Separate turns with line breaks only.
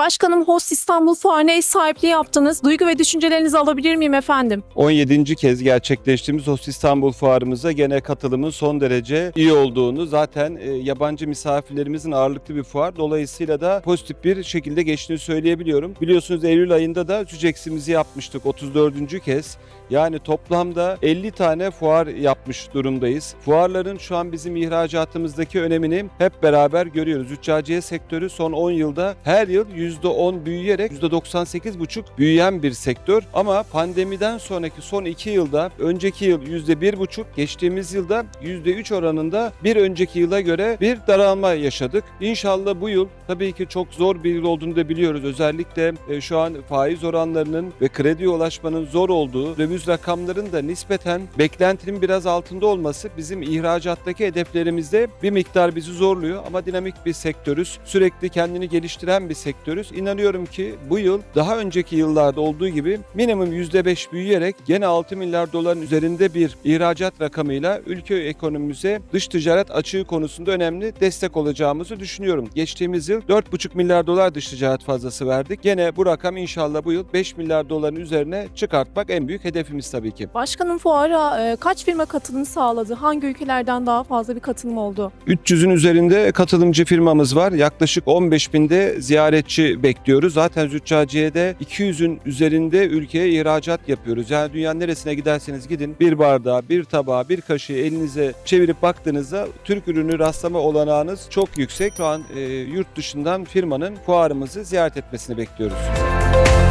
Başkanım Host İstanbul Fuarı'na ev sahipliği yaptınız. Duygu ve düşüncelerinizi alabilir miyim efendim?
17. kez gerçekleştiğimiz Host İstanbul Fuarımıza gene katılımın son derece iyi olduğunu zaten e, yabancı misafirlerimizin ağırlıklı bir fuar. Dolayısıyla da pozitif bir şekilde geçtiğini söyleyebiliyorum. Biliyorsunuz Eylül ayında da Süceks'imizi yapmıştık 34. kez. Yani toplamda 50 tane fuar yapmış durumdayız. Fuarların şu an bizim ihracatımızdaki önemini hep beraber görüyoruz. Züccaciye sektörü son 10 yılda her yıl %10 büyüyerek %98,5 büyüyen bir sektör. Ama pandemiden sonraki son 2 yılda önceki yıl %1,5 geçtiğimiz yılda %3 oranında bir önceki yıla göre bir daralma yaşadık. İnşallah bu yıl tabii ki çok zor bir yıl olduğunu da biliyoruz. Özellikle e, şu an faiz oranlarının ve krediye ulaşmanın zor olduğu, döviz rakamların da nispeten beklentinin biraz altında olması bizim ihracattaki hedeflerimizde bir miktar bizi zorluyor ama dinamik bir sektörüz. Sürekli kendini geliştiren bir sektörüz. İnanıyorum ki bu yıl daha önceki yıllarda olduğu gibi minimum %5 büyüyerek gene 6 milyar doların üzerinde bir ihracat rakamıyla ülke ekonomimize dış ticaret açığı konusunda önemli destek olacağımızı düşünüyorum. Geçtiğimiz yıl 4,5 milyar dolar dış ticaret fazlası verdik. Gene bu rakam inşallah bu yıl 5 milyar doların üzerine çıkartmak en büyük hedefimiz tabii ki.
Başkanım fuara e, kaç firma katılım sağladı? Hangi ülkelerden daha fazla bir katılım oldu?
300'ün üzerinde katılımcı firmamız var. Yaklaşık 15 binde ziyaretçi geçişi bekliyoruz. Zaten züccaciye'de 200'ün üzerinde ülkeye ihracat yapıyoruz. Yani dünyanın neresine giderseniz gidin bir bardağı, bir tabağı, bir kaşığı elinize çevirip baktığınızda Türk ürünü rastlama olanağınız çok yüksek. Şu an e, yurt dışından firmanın fuarımızı ziyaret etmesini bekliyoruz. Müzik